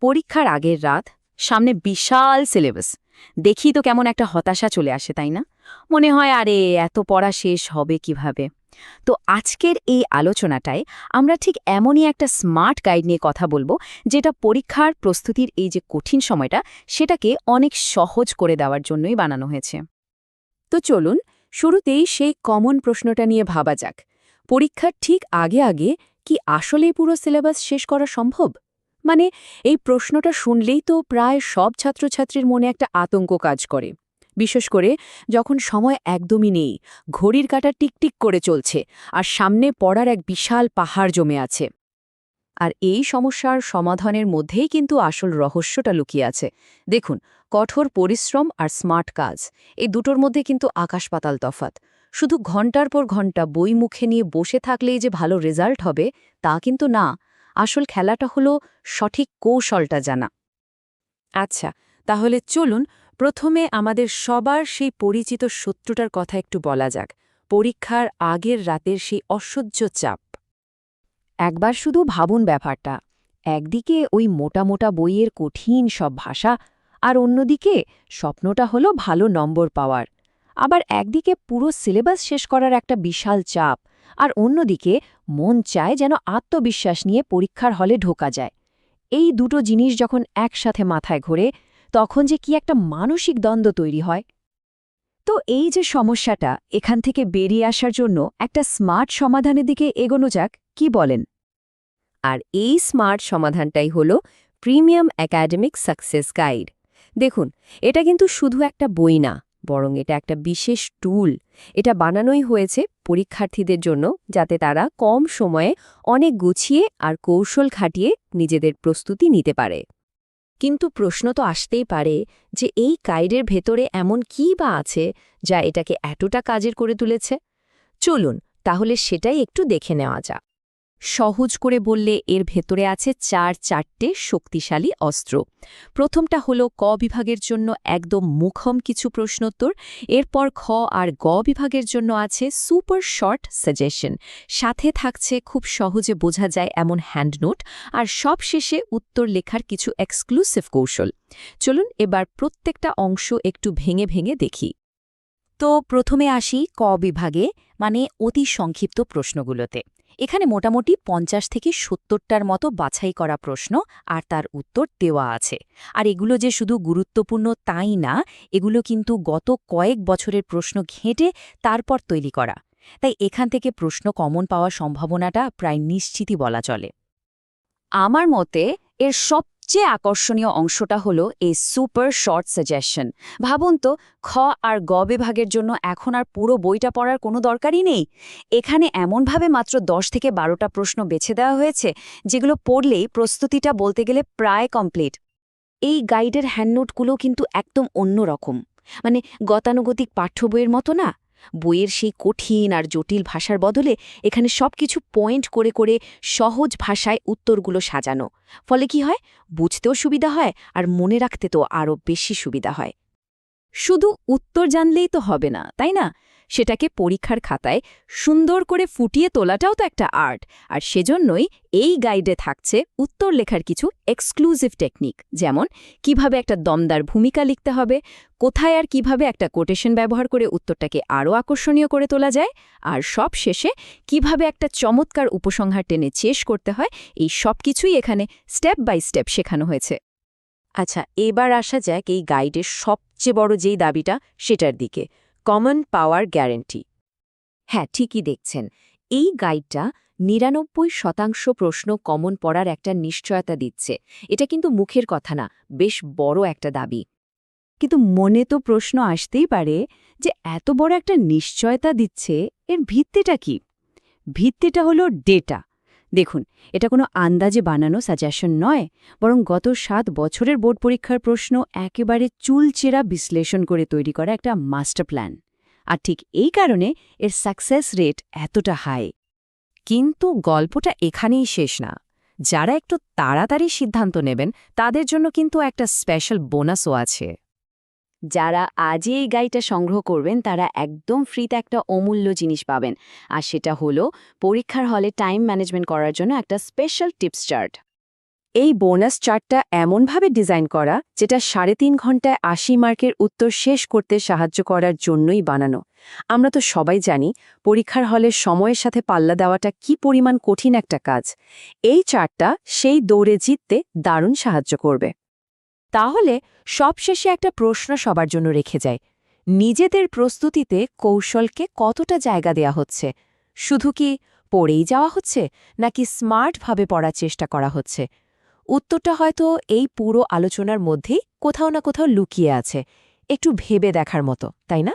পরীক্ষার আগের রাত, সামনে বিশাল সিলেবাস। দেখি তো কেমন একটা হতাশা চলে আসে, তাই না? মনে হয়, আরে, এত পড়া শেষ হবে কীভাবে? তো আজকের এই আলোচনাটায় আমরা ঠিক এমনই একটা স্মার্ট গাইড নিয়ে কথা বলব, যেটা পরীক্ষার প্রস্তুতির এই যে কঠিন সময়টা, সেটাকে অনেক সহজ করে দেওয়ার জন্যই বানানো হয়েছে। তো চলুন, শুরুতেই সেই কমন প্রশ্নটা নিয়ে ভাবা যাক। পরীক্ষার ঠিক আগে আগে কি আসলেই পুরো সিলেবাস শেষ করা সম্ভব? মানে এই প্রশ্নটা শুনলেই তো প্রায় সব ছাত্রছাত্রীর মনে একটা আতঙ্ক কাজ করে। বিশেষ করে যখন সময় একদমই নেই, ঘড়ির কাঁটা টিকটিক করে চলছে আর সামনে পড়ার এক বিশাল পাহাড় জমে আছে। আর এই সমস্যার সমাধানের মধ্যেই কিন্তু আসল রহস্যটা লুকিয়ে আছে। দেখুন, কঠোর পরিশ্রম আর স্মার্ট কাজ, এই দুটোর মধ্যে কিন্তু আকাশ পাতাল তফাত শুধু ঘণ্টার পর ঘণ্টা বই মুখে নিয়ে বসে থাকলেই যে ভালো রেজাল্ট হবে, তা কিন্তু না। আসল খেলাটা হলো সঠিক কৌশলটা জানা। আচ্ছা তাহলে চলুন প্রথমে আমাদের সবার সেই পরিচিত শত্রুটার কথা একটু বলা যাক। পরীক্ষার আগের রাতের সেই অসহ্য চাপ। একবার শুধু ভাবুন ব্যাপারটা। একদিকে ওই মোটা মোটা বইয়ের কঠিন সব ভাষা, আর অন্যদিকে স্বপ্নটা হলো ভালো নম্বর পাওয়ার। আবার একদিকে পুরো সিলেবাস শেষ করার একটা বিশাল চাপ, আর অন্যদিকে মন চায় যেন আত্মবিশ্বাস নিয়ে পরীক্ষার হলে ঢোকা যায়। এই দুটো জিনিস যখন একসাথে মাথায় ঘোরে, তখন যে কি একটা মানসিক দ্বন্দ্ব তৈরি হয়। তো এই যে সমস্যাটা এখান থেকে বেরিয়ে আসার জন্য একটা স্মার্ট সমাধানের দিকে এগোনো যাক, কি বলেন? আর এই স্মার্ট সমাধানটাই হল প্রিমিয়াম একাডেমিক সাকসেস গাইড। দেখুন, এটা কিন্তু শুধু একটা বই না বরং এটা একটা বিশেষ টুল এটা বানানোই হয়েছে পরীক্ষার্থীদের জন্য যাতে তারা কম সময়ে অনেক গুছিয়ে আর কৌশল খাটিয়ে নিজেদের প্রস্তুতি নিতে পারে। কিন্তু প্রশ্ন তো আসতেই পারে যে এই কাইডের ভেতরে এমন কি বা আছে যা এটাকে এতটা কাজের করে তুলেছে? চলুন, তাহলে সেটাই একটু দেখে নেওয়া যাক। সহজ করে বললে এর ভেতরে আছে চার চারটে শক্তিশালী অস্ত্র। প্রথমটা হলো ক বিভাগের জন্য একদম মুখম কিছু প্রশ্নোত্তর, এরপর খ আর গ বিভাগের জন্য আছে সুপার শর্ট সাজেশন। সাথে থাকছে খুব সহজে বোঝা যায় এমন হ্যান্ডনোট, আর সব শেষে উত্তর লেখার কিছু এক্সক্লুসিভ কৌশল। চলুন এবার প্রত্যেকটা অংশ একটু ভেঙে ভেঙে দেখি। তো প্রথমে আসি ক বিভাগে মানে অতি সংক্ষিপ্ত প্রশ্নগুলোতে। এখানে মোটামুটি পঞ্চাশ থেকে সত্তরটার মতো বাছাই করা প্রশ্ন আর তার উত্তর দেওয়া আছে। আর এগুলো যে শুধু গুরুত্বপূর্ণ তাই না, এগুলো কিন্তু গত কয়েক বছরের প্রশ্ন ঘেঁটে তারপর তৈরি করা। তাই এখান থেকে প্রশ্ন কমন পাওয়ার সম্ভাবনাটা প্রায় নিশ্চিতই বলা চলে। আমার মতে এর সবচেয়ে আকর্ষণীয় অংশটা হলো এই সুপার শর্ট সাজেশন। ভাবুন তো, খ আর গ বিভাগের জন্য এখন আর পুরো বইটা পড়ার কোনো দরকারই নেই। এখানে এমনভাবে মাত্র দশ থেকে বারোটা প্রশ্ন বেছে দেওয়া হয়েছে, যেগুলো পড়লেই প্রস্তুতিটা বলতে গেলে প্রায় কমপ্লিট। এই গাইডের হ্যান্ডনোটগুলো কিন্তু একদম অন্য রকম মানে গতানুগতিক পাঠ্য বইয়ের মতো না। বইয়ের সেই কঠিন আর জটিল ভাষার বদলে এখানে সব কিছু পয়েন্ট করে করে সহজ ভাষায় উত্তরগুলো সাজানো। ফলে কি হয়? বুঝতেও সুবিধা হয় আর মনে রাখতে তো আরও বেশি সুবিধা হয়। শুধু উত্তর জানলেই তো হবে না, তাই না? সেটাকে পরীক্ষার খাতায় সুন্দর করে ফুটিয়ে তোলাটাও তো একটা আর্ট। আর সেজন্যই এই গাইডে থাকছে উত্তর লেখার কিছু এক্সক্লুসিভ টেকনিক, যেমন কীভাবে একটা দমদার ভূমিকা লিখতে হবে, কোথায় আর কীভাবে একটা কোটেশন ব্যবহার করে উত্তরটাকে আরও আকর্ষণীয় করে তোলা যায়, আর সব শেষে কীভাবে একটা চমৎকার উপসংহার টেনে শেষ করতে হয়, এই সব কিছুই এখানে স্টেপ বাই স্টেপ শেখানো হয়েছে। আচ্ছা এবার আসা যাক এই গাইডের সবচেয়ে বড় যেই দাবিটা, সেটার দিকে। কমন পাওয়ার গ্যারেন্টি হ্যাঁ ঠিকই দেখছেন। এই গাইডটা নিরানব্বই শতাংশ প্রশ্ন কমন পড়ার একটা নিশ্চয়তা দিচ্ছে। এটা কিন্তু মুখের কথা না, বেশ বড় একটা দাবি। কিন্তু মনে তো প্রশ্ন আসতেই পারে যে এত বড় একটা নিশ্চয়তা দিচ্ছে, এর ভিত্তিটা কি? ভিত্তিটা হলো ডেটা দেখুন, এটা কোনো আন্দাজে বানানো সাজেশন নয়, বরং গত সাত বছরের বোর্ড পরীক্ষার প্রশ্ন একেবারে চুলচেরা বিশ্লেষণ করে তৈরি করা একটা মাস্টার প্ল্যান আর ঠিক এই কারণে এর সাকসেস রেট এতটা হাই কিন্তু গল্পটা এখানেই শেষ না। যারা একটু তাড়াতাড়ি সিদ্ধান্ত নেবেন, তাদের জন্য কিন্তু একটা স্পেশাল বোনাসও আছে। যারা আজই এই গাইটা সংগ্রহ করবেন, তারা একদম ফ্রিতে একটা অমূল্য জিনিস পাবেন। আর সেটা হলো পরীক্ষার হলে টাইম ম্যানেজমেন্ট করার জন্য একটা স্পেশাল টিপস চার্ট এই বোনাস চার্টটা এমনভাবে ডিজাইন করা, যেটা সাড়ে তিন ঘন্টায় আশি মার্কের উত্তর শেষ করতে সাহায্য করার জন্যই বানানো। আমরা তো সবাই জানি পরীক্ষার হলে সময়ের সাথে পাল্লা দেওয়াটা কি পরিমাণ কঠিন একটা কাজ। এই চার্টটা সেই দৌড়ে জিততে দারুণ সাহায্য করবে। তাহলে সবশেষে একটা প্রশ্ন সবার জন্য রেখে যায় নিজেদের প্রস্তুতিতে কৌশলকে কতটা জায়গা দেয়া হচ্ছে? শুধু কি পড়েই যাওয়া হচ্ছে, নাকি স্মার্টভাবে পড়ার চেষ্টা করা হচ্ছে? উত্তরটা হয়তো এই পুরো আলোচনার মধ্যেই কোথাও না কোথাও লুকিয়ে আছে, একটু ভেবে দেখার মতো, তাই না?